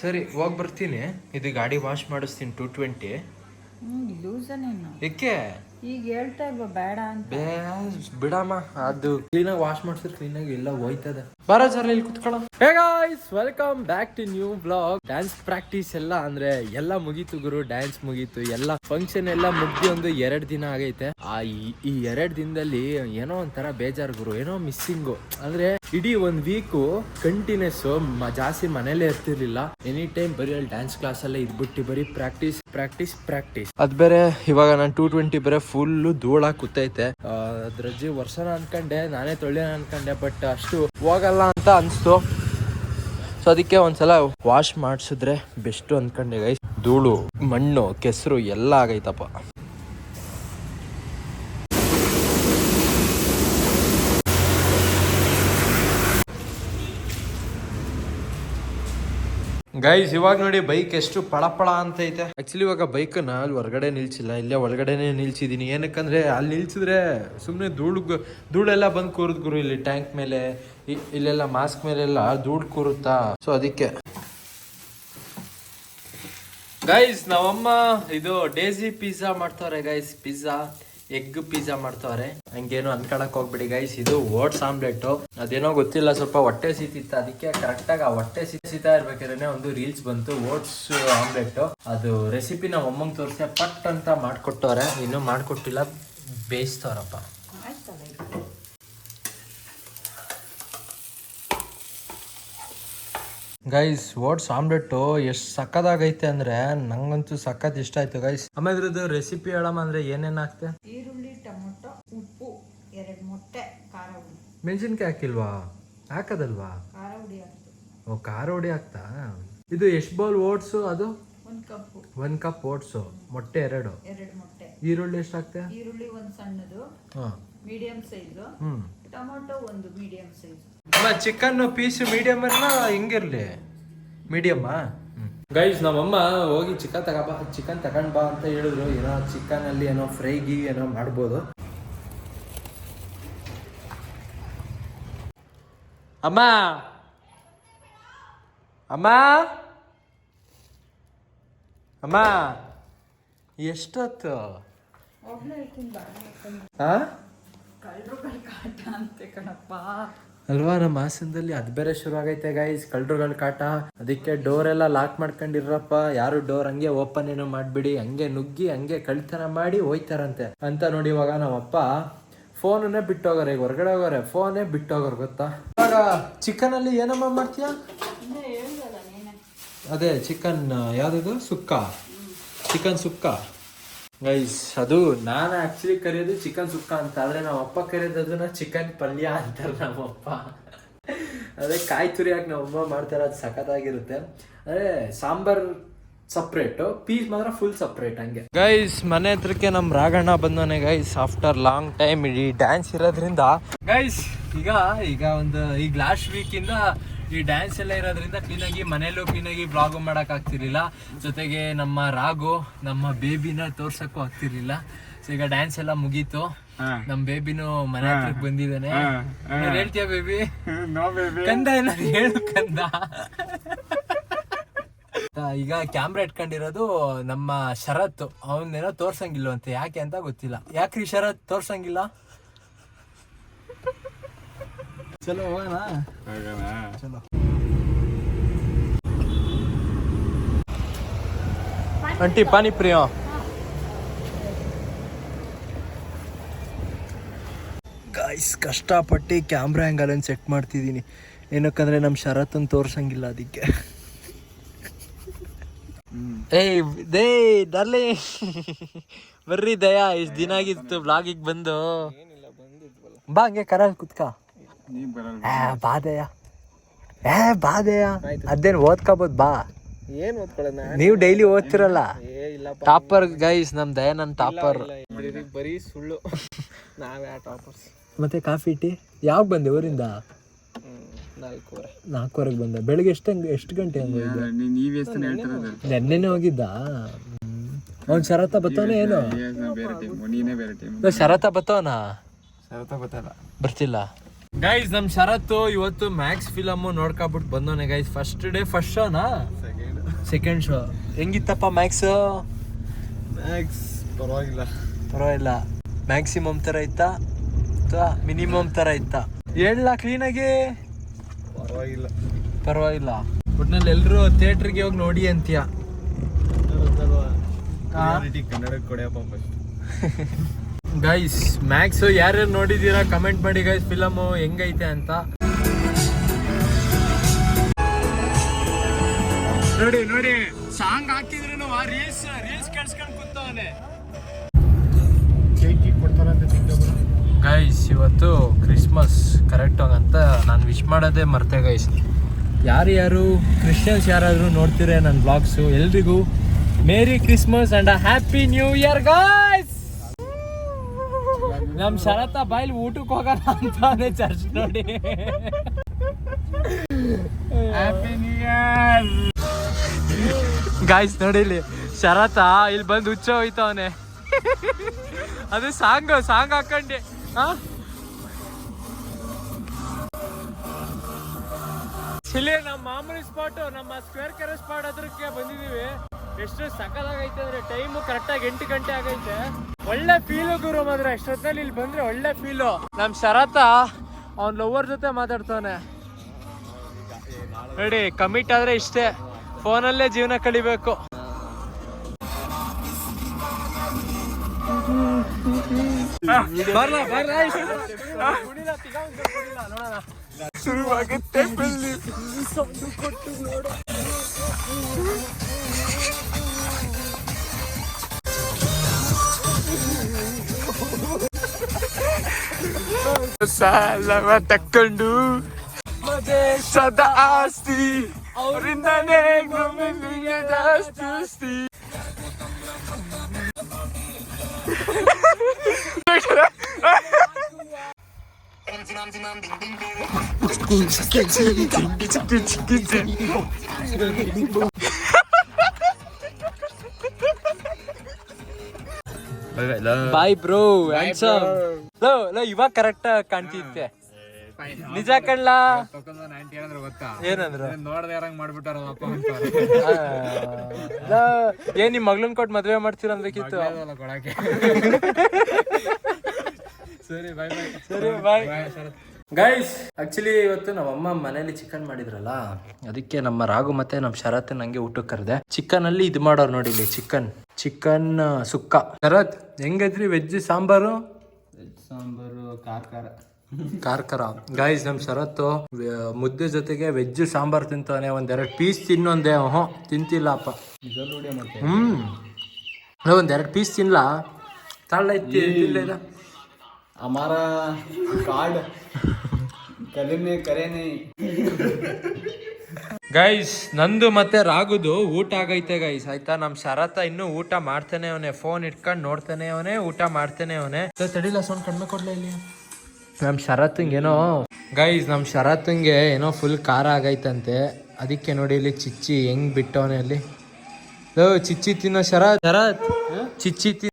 ಸರಿ ಹೋಗಿ ಬರ್ತೀನಿ. ಇದು ಗಾಡಿ ವಾಶ್ ಮಾಡಿಸ್ತೀನಿ ಟು ಟ್ವೆಂಟಿ ಹ್ಮ್ ಲೂಸ ನೀನು. ಏಕೆ? ಈಗ ಹೇಳ್ತಾ ಇಲ್ವಾ ಬೇಡ ಅಂತ? ಬಿಡಮ್ಮ ಅದು ಕ್ಲೀನಾಗಿ ವಾಶ್ ಮಾಡಿಸಿದ್ರೆ ಕ್ಲೀನಾಗಿ ಎಲ್ಲ ಹೋಯ್ತದೆ. ಬರೋ ಸರ್ ಇಲ್ಲಿ ಕುತ್ಕೊಳ್ಳೋ. Hey guys welcome back to new vlog dance practice ಎಲ್ಲ ಅಂದ್ರೆ ಎಲ್ಲ ಮುಗೀತು ಗುರು ಡ್ಯಾನ್ಸ್ ಮುಗೀತು ಎಲ್ಲ ಫಂಕ್ಷನ್ ಎಲ್ಲ ಮುಗ್ದಿ ಒಂದು ಎರಡ್ ದಿನ ಆಗೈತೆ. ಆ ಈ- ಈ ಎರಡ್ ದಿನದಲ್ಲಿ ಏನೋ ಒಂಥರ ಬೇಜಾರು ಗುರು ಏನೋ ಮಿಸ್ಸಿಂಗು ಅಂದ್ರೆ ಇಡೀ ಒಂದ್ ವೀಕು ಕಂಟಿನ್ಯೂಸ್ ಜಾಸ್ತಿ ಮನೇಲೆ ಇರ್ತಿರ್ಲಿಲ್ಲ. ಎನಿ ಟೈಮ್ ಬರೀ ಅಲ್ಲಿ ಡ್ಯಾನ್ಸ್ ಕ್ಲಾಸ್ ಅಲ್ಲೇ ಇದ್ಬಿಟ್ಟು ಬರೀ ಪ್ರಾಕ್ಟೀಸ್ ಪ್ರಾಕ್ಟೀಸ್ ಪ್ರಾಕ್ಟೀಸ್ ಅದ್ ಬೇರೆ ಇವಾಗ ನಾನು ಟೂ ಟ್ವೆಂಟಿ ಬೇರೆ ಫುಲ್ ಧೂಳ ಕೂತೈತೆ. ಅದ್ರಜ್ಜಿ ವರ್ಷನ ಅನ್ಕಂಡೆ, ನಾನೇ ತೊಳ್ಯೋಣ ಅನ್ಕಂಡೆ, ಬಟ್ ಅಷ್ಟು ಹೋಗಲ್ಲ ಅಂತ ಅನ್ಸ್ತು. ಸೊ ಅದಕ್ಕೆ ಒಂದ್ಸಲ ವಾಶ್ ಮಾಡಿಸಿದ್ರೆ ಬೆಸ್ಟ್ ಅಂದ್ಕೊಂಡೆ ಗೈಸ್ ಧೂಳು, ಮಣ್ಣು, ಕೆಸರು ಎಲ್ಲ ಆಗೈತಪ್ಪ. ಗೈಸ್ ಇವಾಗ ನೋಡಿ ಬೈಕ್ ಎಷ್ಟು ಪಳಪಳ ಅಂತ ಐತೆ ಆಕ್ಚುಲಿ ಇವಾಗ ಬೈಕ್ನ ಅಲ್ಲಿ ಹೊರಗಡೆ ನಿಲ್ಸಿಲ್ಲ. ಇಲ್ಲೇ ಒಳಗಡೆನೆ ನಿಲ್ಸಿದೀನಿ. ಏನಕ್ಕಂದ್ರೆ ಅಲ್ಲಿ ನಿಲ್ಸಿದ್ರೆ ಸುಮ್ಮನೆ ಧೂಳು ಧೂಳೆಲ್ಲ ಬಂದು ಕೂರುದ್ ಗುರು ಇಲ್ಲಿ ಟ್ಯಾಂಕ್ ಮೇಲೆ. ಇಲ್ಲೆಲ್ಲ ಮಾಸ್ಕ್ ಮೇಲೆಲ್ಲ ಧೂಳು ಕೂರುತ್ತಾ? ಸೊ ಅದಕ್ಕೆ. ಗೈಸ್ ನಾವಮ್ಮ ಇದು ಡೇಸಿ ಪಿಜ್ಜಾ ಮಾಡ್ತಾರೆ ಗೈಸ್ ಪಿಜ್ಜಾ ಎಗ್ ಪಿಜ್ಜಾ ಮಾಡ್ತಾವ್ರೆ. ಹಂಗೇನು ಅನ್ಕೊಳಕ್ ಹೋಗ್ಬಿಡಿ ಗೈಸ್ ಇದು ಓಟ್ಸ್ ಆಮ್ಲೆಟ್. ಅದೇನೋ ಗೊತ್ತಿಲ್ಲ, ಸ್ವಲ್ಪ ಹೊಟ್ಟೆ ಸೀತಿತ್ತು. ಅದಕ್ಕೆ ಕರೆಕ್ಟ್ ಆಗಿ ಆ ಹೊಟ್ಟೆ ಸೀತಾ ಇರ್ಬೇಕಾದ್ರೆ ಒಂದು ರೀಲ್ಸ್ ಬಂತು, ಓಟ್ಸ್ ಆಮ್ಲೆಟ್. ಅದು ರೆಸಿಪಿ ಒಮ್ಮಂಗ್ ತೋರಿಸಿ, ಪಟ್ ಅಂತ ಮಾಡ್ಕೊಟ್ಟವ್ರೆ. ಇನ್ನು ಮಾಡ್ಕೊಟ್ಟಿಲ್ಲ, ಬೇಯಿಸ್ತವ್ರಪ್ಪ. ಗೈಸ್ ಓಟ್ಸ್ ಆಮ್ಲೆಟ್ ಎಷ್ಟು ಸಕ್ಕದಾಗೈತೆ ಅಂದ್ರೆ ನಂಗಂತೂ ಸಕ್ಕತ್ ಇಷ್ಟ ಆಯ್ತು ಗೈಸ್ ಆಮೇಲೆ ರೆಸಿಪಿ ಹೇಳಮ್ಮ ಅಂದ್ರೆ ಏನೇನ್ ಈರುಳ್ಳಿ ಟೊಮೊಟೊ ಉಪ್ಪು ಎರಡು ಮೊಟ್ಟೆ ಖಾರ ಹುಡಿ ಮೆಣಸಿನ್ಕಾಯಿ ಹಾಕಿಲ್ವಾ ಹಾಕದಲ್ವಾ? ಖಾರ ಹುಡಿ ಹಾಕ್ತು ಓ ಖಾರ ಹುಡಿ ಹಾಕ್ತಾ ಇದು ಎಷ್ಟು ಬೌಲ್ ಓಟ್ಸು ಅದು? ಒಂದು ಕಪ್ ಒಂದು ಕಪ್ ಓಟ್ಸು ಮೊಟ್ಟೆ ಎರಡು? ಎರಡು ಮೊಟ್ಟೆ. ಈರುಳ್ಳಿ ಎಷ್ಟು ಹಾಕ್ತೆ ಈರುಳ್ಳಿ ಒಂದು ಸಣ್ಣದು ಹಾಂ. ಮೀಡಿಯಂ ಸೈಜು ಹ್ಮ್. ಟೊಮೊಟೊ ಒಂದು ಮೀಡಿಯಂ ಸೈಜ್ ಅಮ್ಮ ಚಿಕನ್ ಪೀಸ್ ಮೀಡಿಯಮ್ ಇರಲ್ಲ ಹೆಂಗಿರ್ಲಿ? ಮೀಡಿಯಮ್ಮಾ ಗೈಸ್ ನಮ್ಮಮ್ಮ ಹೋಗಿ ಚಿಕನ್ ತಗೋಬಾ ಚಿಕನ್ ತಗೊಂಡ್ ಬಾ ಅಂತ ಹೇಳಿದ್ರು. ಏನೋ ಚಿಕನ್ ಅಲ್ಲಿ ಏನೋ ಫ್ರೈ ಗೀ ಏನೋ ಮಾಡ್ಬೋದು. ಅಮ್ಮ. ಅಮ್ಮ. ಅಮ್ಮ. ಎಷ್ಟೊತ್ತು? ಅಲ್ವಾ ನಮ್ಮ ಹಾಸನದಲ್ಲಿ ಅದು ಬೇರೆ ಶುರು ಆಗೈತೆ ಗೈಸ್ ಕಳ್ಳರುಗಳ ಕಾಟ. ಅದಕ್ಕೆ ಡೋರ್ ಎಲ್ಲ ಲಾಕ್ ಮಾಡ್ಕೊಂಡಿರಪ್ಪ. ಯಾರು ಡೋರ್ ಹಂಗೆ ಓಪನ್ ಏನು ಮಾಡ್ಬಿಡಿ. ಹಂಗೆ ನುಗ್ಗಿ ಹಂಗೆ ಕಳ್ತನ ಮಾಡಿ ಹೋಯ್ತಾರಂತೆ. ಅಂತ ನೋಡಿ ಇವಾಗ ನಮ್ಮಪ್ಪ ಫೋನನ್ನೇ ಬಿಟ್ಟೋಗೋರೆ ಈಗ ಹೊರಗಡೆ ಹೋಗೋರೆ ಫೋನೇ ಬಿಟ್ಟೋಗೋರು ಗೊತ್ತಾ? ಇವಾಗ ಚಿಕನ್ ಅಲ್ಲಿ ಏನಮ್ಮ ಮಾಡ್ತೀಯ? ಅದೇ ಚಿಕನ್ ಯಾವ್ದದು? ಸುಕ್ಕ. ಚಿಕನ್ ಸುಕ್ಕ. ಗೈಸ್ ಅದು ನಾನು ಆಕ್ಚುಲಿ ಕರೆಯೋದು ಚಿಕನ್ ಸುಕ್ಕ ಅಂತ, ಆದ್ರೆ ನಮ್ಮ ಅಪ್ಪ ಕರೆಯೋದು ಚಿಕನ್ ಪಲ್ಯ ಅಂತಾರೆ ನಮ್ಮಪ್ಪ ಅದೇ ಕಾಯಿ ತುರಿ ಹಾಕಿ ನಮ್ಮಮ್ಮ ಮಾಡ್ತಾರೆ, ಅದು ಸಖತ್ತಾಗಿರುತ್ತೆ. ಅದೇ ಸಾಂಬಾರ್ ಸಪ್ರೇಟು ಪೀಸ್ ಮಾತ್ರ ಫುಲ್ ಸಪ್ರೇಟ್ ಹಂಗೆ. ಗೈಸ್ ಮನೆ ಹತ್ರಕ್ಕೆ ನಮ್ಮ ರಾಘಣ್ಣ ಬಂದವನೆ ಗೈಸ್ ಆಫ್ಟರ್ ಲಾಂಗ್ ಟೈಮ್ ಈ ಡ್ಯಾನ್ಸ್ ಇರೋದ್ರಿಂದ. ಗೈಸ್ ಈಗ ಈಗ ಒಂದು ಈಗ ಲಾಸ್ಟ್ ವೀಕಿಂದ ಈ ಡ್ಯಾನ್ಸ್ ಎಲ್ಲ ಇರೋದ್ರಿಂದ ಕ್ಲೀನಾಗಿ ಮನೇಲೂ ಕ್ಲೀನಾಗಿ ಬ್ಲಾಗ್ ಮಾಡಕ್ ಆಗ್ತಿರ್ಲಿಲ್ಲ. ಜೊತೆಗೆ ನಮ್ಮ ರಾಗು ನಮ್ಮ ಬೇಬಿನ ತೋರ್ಸಕ್ಕು ಆಗ್ತಿರ್ಲಿಲ್ಲ. ಸೊ ಈಗ ಡ್ಯಾನ್ಸ್ ಎಲ್ಲ ಮುಗೀತು. ನಮ್ ಬೇಬಿನು ಮನೆ ಹತ್ರಕ್ಕೆ ಬಂದಿದ್ದಾನೆ. ಹೇಳ್ತೀಯ ಬೇಬಿ ಕಂದ ಏನಾದ್ರು ಹೇಳು ಕಂದ. ಈಗ ಕ್ಯಾಮ್ರಾ ಇಟ್ಕೊಂಡಿರೋದು ನಮ್ಮ ಶರತ್. ಅವನೇನೋ ಅಂತ. ಯಾಕೆ ಅಂತ ಗೊತ್ತಿಲ್ಲ. ಯಾಕ್ರಿ ಶರತ್? ತೋರ್ಸಂಗಿಲ್ಲ? ಚಲೋ ಹೋಗೋಣ? ಚಲೋ. ಆಂಟಿ ಪಾನಿಪ್ರಿಯ ಗಾಯ್ಸ್ ಕಷ್ಟಪಟ್ಟು ಕ್ಯಾಮ್ರಾ ಆ್ಯಂಗಲನ್ನು ಸೆಟ್ ಮಾಡ್ತಿದ್ದೀನಿ. ಏನಕ್ಕಂದರೆ ನಮ್ಮ ಶರತ್ತನ್ನು ತೋರ್ಸಂಗಿಲ್ಲ ಅದಕ್ಕೆ. ಏಯ್ ದೇ ಡರ್ಲಿ ಬರ್ರಿ ದಯಾ ಇಷ್ಟು ದಿನ ಆಗಿತ್ತು ಬ್ಲಾಗಿಗೆ ಬಂದು. ಬಾ ಹಂಗೆ ಕರಲ್ಲಿ ಕುತ್ಕ. ಬಾ ದಯಾ. ಏ ಬಾ ದಯಾ. ಅದೇನು ಓದ್ಕೋಬೋದು ಬಾ. ಏನ್ ಓದ್ಕೊಳ್ಳೋಣ? ನೀವು ಡೈಲಿ ಓದ್ತಿರಲ್ಲ. ಟಾಪರ್ ಗೈಸ್ ನಮ್ ದಯಾ ನನ್ ಟಾಪರ್ ಬರೀ ಬರೀ ಸುಳ್ಳು. ನಾವೇ ಟಾಪರ್ಸ್ ಮತ್ತೆ ಕಾಫಿ ಟೀ? ಯಾವಾಗ ಬಂದೆ ಊರಿಂದ? ನಾಲ್ಕೂವರೆ. ನಾಲ್ಕುವರೆಗೆ ಬಂದೆ. ಬೆಳಿಗ್ಗೆ ಎಷ್ಟು ಎಷ್ಟು ಗಂಟೆ ಹಂಗೆ ಹೋಗಿದ್ದೆ? ನೀವ್ ಎಷ್ಟು ಹೇಳ್ತಿರೋದು ನೆನ್ನೆನೆ ಹೋಗಿದ್ದ? ಅವ್ನ್ ಶರತ ಬತ್ತವನ ಏನು? ಬೇರೆ ಟೀಮ್ ನೀನೇ ಬೇರೆ ಟೀಮ್ ನಾವ್ ಶರತ್ತ ಬತ್ತವನ? ಸರ್ತ ಗೊತ್ತಲ್ಲ ಬರ್ತಿಲ್ಲ. ಗೈಸ್ ನಮ್ ಶರತ್ತು ಇವತ್ತು ಮ್ಯಾಕ್ಸ್ ಫಿಲಮ್ ನೋಡ್ಕೊಬಿಟ್ಟು ಬಂದವನೆ ಗೈಸ್ ಫಸ್ಟ್ ಡೇ ಫಸ್ಟ್ ಶೋನಾ ಸೆಕೆಂಡ್ ಸೆಕೆಂಡ್ ಶೋ ಹೆಂಗಿತ್ತಪ್ಪ ಮ್ಯಾಕ್ಸ್ ಮ್ಯಾಕ್ಸ್ ಪರವಾಗಿಲ್ಲ. ಪರವಾಗಿಲ್ಲ. ಮ್ಯಾಕ್ಸಿಮಮ್ ತರ ಇತ್ತ? ಅಥವಾ ಮಿನಿಮಮ್ ತರ ಇತ್ತ? ಹೇಳಲ್ಲ ಕ್ಲೀನಾಗಿ ಪರವಾಗಿಲ್ಲ. ಪರವಾಗಿಲ್ಲ. ಒಟ್ನಲ್ಲಿ ಎಲ್ಲರೂ ಥಿಯೇಟ್ರಿಗೆ ಹೋಗಿ ನೋಡಿ ಅಂತೀಯ. ರಿಯಾಲಿಟಿ ಕನ್ನಡಕ್ಕೆ ಕೊಡೆಯಪ್ಪ ಫಸ್ಟ್ ಗೈಸ್ ಮ್ಯಾಕ್ಸ್ ಯಾರ್ಯಾರು ನೋಡಿದ್ದೀರಾ? ಕಮೆಂಟ್ ಮಾಡಿ ಗೈಸ್ ಫಿಲಮು ಹೆಂಗೈತೆ ಅಂತ. ನೋಡಿ ನೋಡಿ ಸಾಂಗ್ ಹಾಕಿದ್ರು ರೀಲ್ಸ್ ರೀಲ್ಸ್ ಕೇಳಿಸ್ಕೊಂಡು ಕೂತವನೆ. ಗೈಸ್ ಇವತ್ತು ಕ್ರಿಸ್ಮಸ್ ಕರೆಕ್ಟ್ ಅಂತ ನಾನು ವಿಶ್ ಮಾಡೋದೇ ಮರ್ತೆ ಗೈಸ್ ಯಾರು ಯಾರು ಕ್ರಿಶ್ಚಿಯನ್ಸ್ ಯಾರಾದರೂ ನೋಡ್ತೀರ ನನ್ನ ಬ್ಲಾಗ್ಸು ಎಲ್ರಿಗೂ merry Christmas and happy new year guys ನಮ್ ಶರತ ಬಾಯ್ಲಿ ಊಟಕ್ಕೆ ಹೋಗೋಣ ಅಂತಾನೆ ಚರ್ಚ್ ನೋಡಿ. ಹ್ಯಾಪಿ ಗಾಯ್ಸ್ ನೋಡಿಲಿ ಶರತ ಇಲ್ಲಿ ಬಂದು ಹುಚ್ಚ ಹೋಯ್ತವನೆ ಅದು ಸಾಂಗ್ ಸಾಂಗ್ ಹಾಕೊಂಡೆ. ಹಾ? ಇಲ್ಲಿ ನಮ್ಮ ಮಾಮೂಲಿ ಸ್ಪಾಟ್ ನಮ್ಮ ಸ್ಕ್ವೇರ್ ಕೆರೆ ಸ್ಪಾಟ್ ಹತ್ರಕ್ಕೆ ಬಂದಿದೀವಿ ಎಷ್ಟು ಸಕಲಾಗೈತೆ ಅಂದ್ರೆ ಟೈಮ್ ಕರೆಕ್ಟಾಗಿ ಎಂಟು ಗಂಟೆ ಆಗೈತೆ. ಒಳ್ಳೆ ಫೀಲು ಗುರು ಮಾತ್ರ, ಎಷ್ಟೊತ್ತಲ್ಲಿ ಇಲ್ಲಿ ಬಂದ್ರೆ ಒಳ್ಳೆ ಫೀಲು ನಮ್ ಶರತ ಅವ್ನ ಲವರ್ ಜೊತೆ ಮಾತಾಡ್ತಾನೆ ನೋಡಿ ಕಮಿಟ್ ಆದ್ರೆ ಇಷ್ಟೇ. ಫೋನಲ್ಲೇ ಜೀವನ ಕಳಿಬೇಕು. ಬರ್ಲಾ ಬರ್ಲಾ ಶುರುವಾಗುತ್ತೆ ಬೆಳ್ಳಿ ಸಾಲವ ತಕ್ಕೊಂಡು ಸದಾ ಆಸ್ತಿ ಅವರಿಂದನೇ ನಮ್ಮಿಗೆ ಜಾಸ್ತಿ ಆಸ್ತಿ boy bro handsome ಲೋ ಲೋ ಇವಾಗ ಕರೆಕ್ಟ್ ಕಾಣ್ತಿತ್ತೆ ನಿಜ ಕಣ್ಲಾ? ಏನಂದ್ರೆ? ನೋಡದೆ ಯಾರಂಗ್ ಲೋ, ಏನ್ ನಿಮ್ ಮಗಳನ್ ಕೊಟ್ಟು ಮದ್ವೆ ಮಾಡ್ತೀರ ಅನ್ಬೇಕಿತ್ತು ಕೊಡಕ್ಕೆ. ಸರಿ ಬಾಯ್ ಬಾಯ್ ಸರಿ ಬಾಯ್ ಗೈಸ್ ಆಕ್ಚುಲಿ ಇವತ್ತು ನಮ್ಮ ಅಮ್ಮ ಮನೇಲಿ ಚಿಕನ್ ಮಾಡಿದ್ರಲ್ಲ ಅದಕ್ಕೆ ನಮ್ಮ ರಾಘು ಮತ್ತೆ ನಮ್ಮ ಶರತ್ ನಂಗೆ ಊಟಕ್ಕೆ ಕರೆದೆ. ಚಿಕನ್ ಅಲ್ಲಿ ಇದು ಮಾಡೋರು ನೋಡಿ ಇಲ್ಲಿ ಚಿಕನ್ ಚಿಕನ್ ಸುಕ್ಕ. ಶರತ್ ಹೆಂಗೈತ್ರಿ ವೆಜ್ ಸಾಂಬಾರು? ಸಾಂಬಾರು ಖಾರ ಖಾರ ಖಾರ ನಮ್ ಗೈಸ್ ನಮ್ಮ ಶರತ್ತು ಮುದ್ದೆ ಜೊತೆಗೆ ವೆಜ್ ಸಾಂಬಾರ್ ತಿಂತಾನೆ ಒಂದೆರಡು ಪೀಸ್ ತಿನ್ನೊಂದೆ. ಹ್ಞೂ ತಿಂತಿಲ್ಲಪ್ಪ. ಹ್ಮ್. ಒಂದೆರಡು ಪೀಸ್ ತಿನ್ಲಾ? ತಾಳ हमारा कार्ड कले में करे नहीं ಗೈಸ್ ನಂದು ಮತ್ತೆ ರಾಗುದು ಊಟ ಆಗೈತೆ ಗೈಸ್ ಆಯ್ತಾ ನಮ್ ಶರತ ಇನ್ನು ಊಟ ಮಾಡ್ತಾನೆ ಅವನೇ ಫೋನ್ ಇಟ್ಕೊಂಡು ನೋಡ್ತಾನೆ ಅವನೇ ಊಟ ಮಾಡ್ತಾನೆ ಅವನೇ ತಡಿಲ್ಲ ಸೌಂಡ್ ಕಡಿಮೆ ಕೊಡ್ಲಾ ಇಲ್ಲಿ ನಮ್ ಶರತ್ಂಗೆ ಏನೋ ಗೈಸ್ ನಮ್ ಶರತ್ಂಗೆ ಏನೋ ಫುಲ್ ಖಾರ ಆಗೈತಂತೆ ಅದಕ್ಕೆ ನೋಡಿ ಇಲ್ಲಿ ಚಿಚ್ಚಿ ಹೆಂಗ್ ಬಿಟ್ಟವನೆ ಅಲ್ಲಿ ಲೋ ಚಿಚ್ಚಿ ತಿನ್ನೋ ಶರತ್ ಶರತ್ ಚಿಚ್ಚಿ ತಿನ್